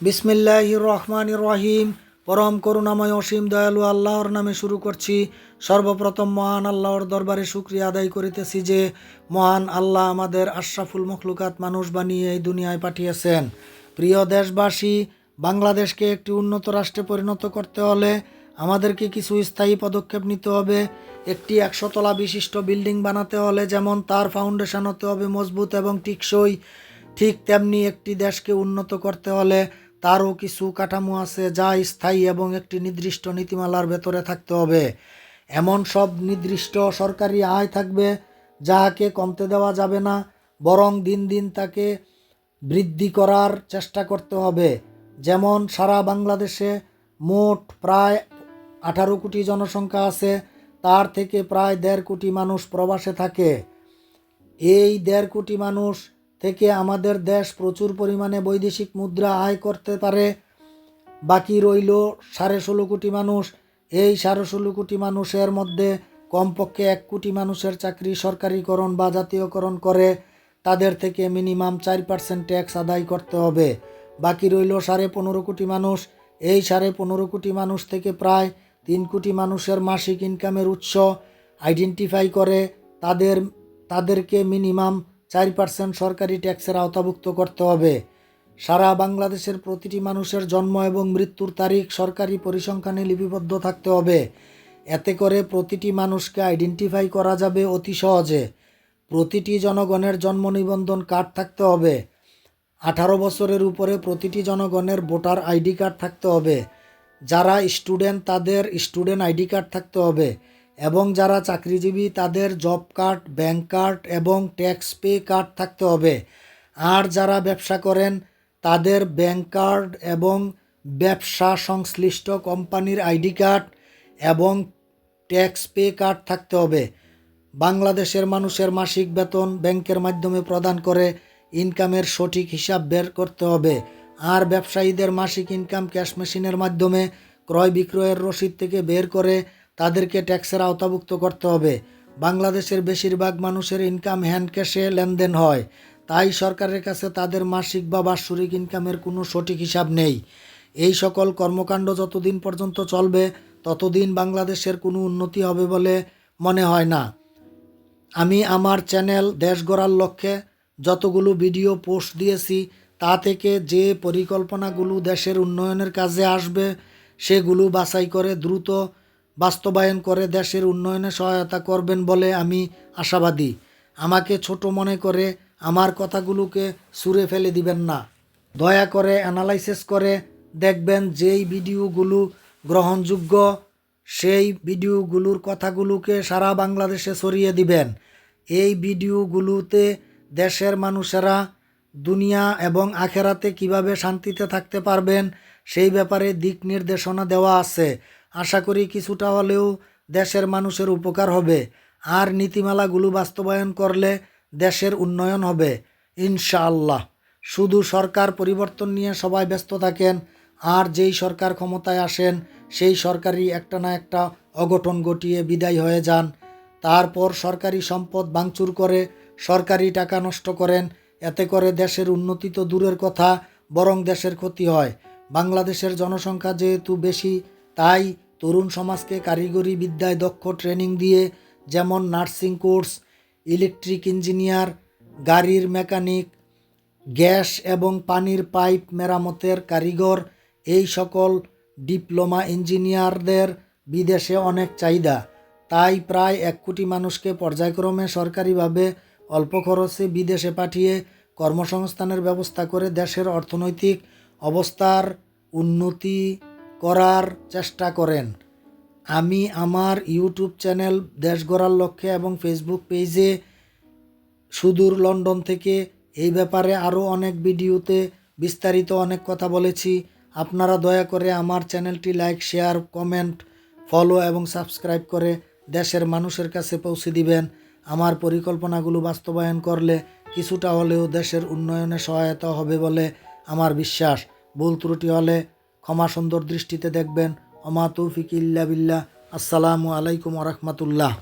বিসমিল্লাহ রহমান রহিম। পরম করুণাময় অসীম দয়ালু আল্লাহর নামে শুরু করছি। সর্বপ্রথম মহান আল্লাহর দরবারে শুক্রিয়া আদায় করিতেছি যে মহান আল্লাহ আমাদের আশরাফুল মখলুকাত মানুষ বানিয়ে এই দুনিয়ায় পাঠিয়েছেন। প্রিয় দেশবাসী, বাংলাদেশকে একটি উন্নত রাষ্ট্রে পরিণত করতে হলে আমাদেরকে কিছু স্থায়ী পদক্ষেপ নিতে হবে। একটি একশোতলা বিশিষ্ট বিল্ডিং বানাতে হলে যেমন তার ফাউন্ডেশন হতে হবে মজবুত এবং টিকসই, ঠিক তেমনি একটি দেশকে উন্নত করতে হলে তারও কিছু কাঠামো আছে যা স্থায়ী এবং একটি নির্দিষ্ট নীতিমালার ভেতরে থাকতে হবে। এমন সব নির্দিষ্ট সরকারি আয় থাকবে যাহাকে কমতে দেওয়া যাবে না, বরং দিন দিন তাকে বৃদ্ধি করার চেষ্টা করতে হবে। যেমন সারা বাংলাদেশে মোট প্রায় আঠারো কোটি জনসংখ্যা আছে, তার থেকে প্রায় দেড় কোটি মানুষ প্রবাসে থাকে। এই দেড় কোটি মানুষ থেকে আমাদের দেশ প্রচুর পরিমাণে বৈদেশিক মুদ্রা আয় করতে পারে। বাকি রইল সাড়ে ষোলো কোটি মানুষ। এই সাড়ে ষোলো কোটি মানুষের মধ্যে কমপক্ষে এক কোটি মানুষের চাকরি সরকারিকরণ বা জাতীয়করণ করে। তাদের থেকে মিনিমাম চার পার্সেন্ট ট্যাক্স আদায় করতে হবে। বাকি রইল সাড়ে পনেরো কোটি মানুষ। এই সাড়ে পনেরো কোটি মানুষ থেকে প্রায় তিন কোটি মানুষের মাসিক ইনকামের উৎস। আইডেন্টিফাই করে তাদের, তাদেরকে মিনিমাম চার পার্সেন্ট সরকারি ট্যাক্সের আওতাভুক্ত করতে হবে। সারা বাংলাদেশের প্রতিটি মানুষের জন্ম এবং মৃত্যুর তারিখ সরকারি পরিসংখ্যানে লিপিবদ্ধ থাকতে হবে। এতে করে প্রতিটি মানুষকে আইডেন্টিফাই করা যাবে অতি সহজে। প্রতিটি জনগণের জন্ম নিবন্ধন কার্ড থাকতে হবে। আঠারো বছরের উপরে প্রতিটি জনগণের ভোটার আইডি কার্ড থাকতে হবে। যারা স্টুডেন্ট তাদের স্টুডেন্ট আইডি কার্ড থাকতে হবে। এবং যারা চাকরিজীবী, তাদের জব কার্ড, ব্যাংক কার্ড এবং ট্যাক্স পে কার্ড থাকতে হবে। আর যারা ব্যবসা করেন, তাদের ব্যাংক কার্ড এবং ব্যবসা সংশ্লিষ্ট কোম্পানির আইডি কার্ড এবং ট্যাক্স পে কার্ড থাকতে হবে। বাংলাদেশের মানুষের মাসিক বেতন ব্যাংকের মাধ্যমে প্রদান করে ইনকামের সঠিক হিসাব বের করতে হবে। আর ব্যবসায়ীদের মাসিক ইনকাম ক্যাশ মেশিনের মাধ্যমে ক্রয় বিক্রয়ের রসিদ থেকে বের করে তাদেরকে ট্যাক্সের আওতাভুক্ত করতে হবে। বাংলাদেশের বেশিরভাগ মানুষের ইনকাম হ্যান্ড ক্যাশে লেনদেন হয়। তাই সরকারের কাছে তাদের মাসিক বা বাৎসরিক ইনকামের কোনো সঠিক হিসাব নেই। এই সকল কর্মকাণ্ড যতদিন পর্যন্ত চলবে, ততদিন বাংলাদেশের কোনো উন্নতি হবে বলে মনে হয় না। আমি আমার চ্যানেল দেশ গড়ার লক্ষ্যে যতগুলো ভিডিও পোস্ট দিয়েছি, তা থেকে যে পরিকল্পনাগুলো দেশের উন্নয়নের কাজে আসবে, সেগুলো বাছাই করে দ্রুত বাস্তবায়ন করে দেশের উন্নয়নে সহায়তা করবেন বলে আমি আশাবাদী। আমাকে ছোট মনে করে আমার কথাগুলোকে সুরে ফেলে দিবেন না। দয়া করে অ্যানালাইসিস করে দেখবেন যেই ভিডিওগুলো গ্রহণযোগ্য, সেই ভিডিওগুলোর কথাগুলোকে সারা বাংলাদেশে ছড়িয়ে দিবেন। এই ভিডিওগুলোতে দেশের মানুষেরা দুনিয়া এবং আখেরাতে কীভাবে শান্তিতে থাকতে পারবেন, সেই ব্যাপারে দিক নির্দেশনা দেওয়া আছে। আশা করি কিছুটা হলেও দেশের মানুষের উপকার হবে। আর নীতিমালাগুলো বাস্তবায়ন করলে দেশের উন্নয়ন হবে, ইনশাআল্লাহ। শুধু সরকার পরিবর্তন নিয়ে সবাই ব্যস্ত থাকেন, আর যেই সরকার ক্ষমতায় আসেন, সেই সরকারই একটা না একটা অঘটন ঘটিয়ে বিদায় হয়ে যান। তারপর সরকারি সম্পদ ভাঙচুর করে, সরকারি টাকা নষ্ট করেন। এতে করে দেশের উন্নতি তো দূরের কথা, বরং দেশের ক্ষতি হয়। বাংলাদেশের জনসংখ্যা যেহেতু বেশি, তাই তরুণ সমাজকে কারিগরি বিদ্যায় দক্ষ ট্রেনিং দিয়ে, যেমন নার্সিং কোর্স, ইলেকট্রিক ইঞ্জিনিয়ার, গাড়ির মেকানিক, গ্যাস এবং পানির পাইপ মেরামতের কারিগর, এই সকল ডিপ্লোমা ইঞ্জিনিয়ারদের বিদেশে অনেক চাহিদা। তাই প্রায় এক কোটি মানুষকে পর্যায়ক্রমে সরকারিভাবে অল্প খরচে বিদেশে পাঠিয়ে কর্মসংস্থানের ব্যবস্থা করে দেশের অর্থনৈতিক অবস্থার উন্নতি করার চেষ্টা করেন। আমি আমার ইউটিউব চ্যানেল দেশ গড়ার লক্ষ্যে এবং ফেসবুক পেজে সুদূর লন্ডন থেকে এই ব্যাপারে আরও অনেক ভিডিওতে বিস্তারিত অনেক কথা বলেছি। আপনারা দয়া করে আমার চ্যানেলটি লাইক, শেয়ার, কমেন্ট, ফলো এবং সাবস্ক্রাইব করে দেশের মানুষের কাছে পৌঁছে দিবেন। আমার পরিকল্পনাগুলো বাস্তবায়ন করলে কিছুটা হলেও দেশের উন্নয়নে সহায়তা হবে বলে আমার বিশ্বাস। ভুল ত্রুটি হলে ক্ষমা সুন্দর দৃষ্টিতে দেখবেন। অমা তৌফিক ইল্লা বিল্লাহ। আসসালামু আলাইকুম রহমতুল্লাহ।